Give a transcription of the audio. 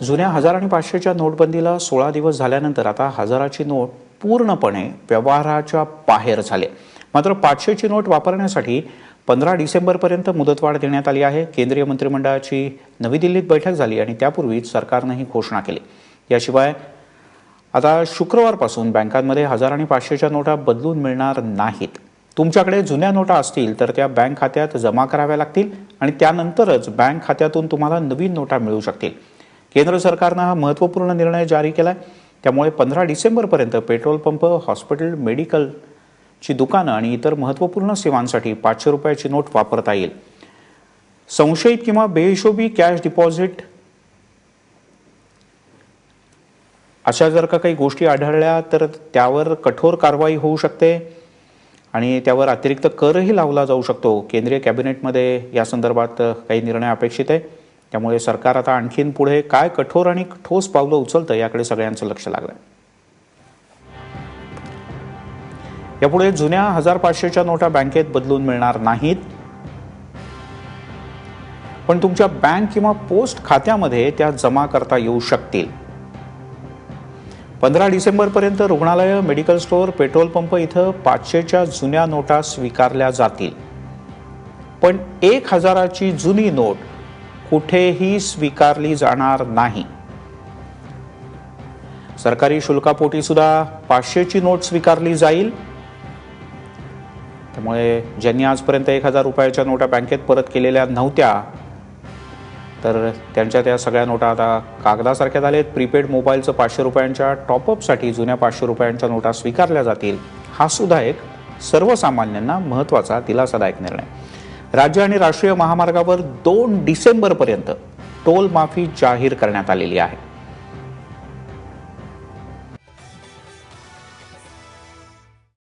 जुन्या हजार आणि पाचशेच्या नोटबंदीला सोळा दिवस झाल्यानंतर आता हजाराची नोट पूर्णपणे व्यवहाराच्या बाहेर झाले मात्र पाचशेची नोट वापरण्यासाठी पंधरा डिसेंबरपर्यंत मुदतवाढ देण्यात आली आहे. केंद्रीय मंत्रिमंडळाची नवी दिल्लीत बैठक झाली आणि त्यापूर्वीच सरकारनं ही घोषणा केली. याशिवाय आता शुक्रवारपासून बँकांमध्ये हजार आणि पाचशेच्या नोटा बदलून मिळणार नाहीत. तुमच्याकडे जुन्या नोटा असतील तर त्या बँक खात्यात जमा कराव्या लागतील आणि त्यानंतरच बँक खात्यातून तुम्हाला नवीन नोटा मिळू शकतील. केंद्र सरकारनं हा महत्त्वपूर्ण निर्णय जारी केला आहे त्यामुळे पंधरा डिसेंबरपर्यंत पेट्रोल पंप हॉस्पिटल मेडिकलची दुकानं आणि इतर महत्त्वपूर्ण सेवांसाठी पाचशे रुपयाची नोट वापरता येईल. संशयित किंवा बेहिशोबी कॅश डिपॉझिट अशा जर का काही गोष्टी आढळल्या तर त्यावर कठोर कारवाई होऊ शकते आणि त्यावर अतिरिक्त करही लावला जाऊ शकतो. केंद्रीय कॅबिनेटमध्ये या संदर्भात काही निर्णय अपेक्षित आहे. त्यामुळे सरकार आता आणखीन पुढे काय कठोर आणि ठोस पावलं उचलतं याकडे सगळ्यांचं लक्ष लागलं यापुढे जुन्या हजार पाचशेच्या नोटा बँकेत बदलून मिळणार नाहीत. पण तुमच्या बँक किंवा पोस्ट खात्यामध्ये त्या जमा करता येऊ शकतील. पंधरा डिसेंबरपर्यंत रुग्णालय मेडिकल स्टोअर पेट्रोल पंप इथं पाचशेच्या जुन्या नोटा स्वीकारल्या जातील. पण एक हजाराची जुनी नोट कुठेही स्वीकारली जाणार नाही. सरकारी शुल्कापोटी सुद्धा पाचशेची नोट स्वीकारली जाईल. त्यामुळे ज्यांनी आजपर्यंत एक हजार रुपयाच्या नोटा बँकेत परत केलेल्या नव्हत्या तर त्यांच्या त्या सगळ्या नोटा आता कागदासारख्या झालेत प्रीपेड मोबाईलचं पाचशे रुपयांच्या टॉपअपसाठी जुन्या पाचशे रुपयांच्या नोटा स्वीकारल्या जातील. हा सुद्धा एक सर्वसामान्यांना महत्त्वाचा दिलासादायक निर्णय. राज्य आणि राष्ट्रीय महामार्गावर दोन डिसेंबरपर्यंत टोल माफी जाहीर करण्यात आलेली आहे.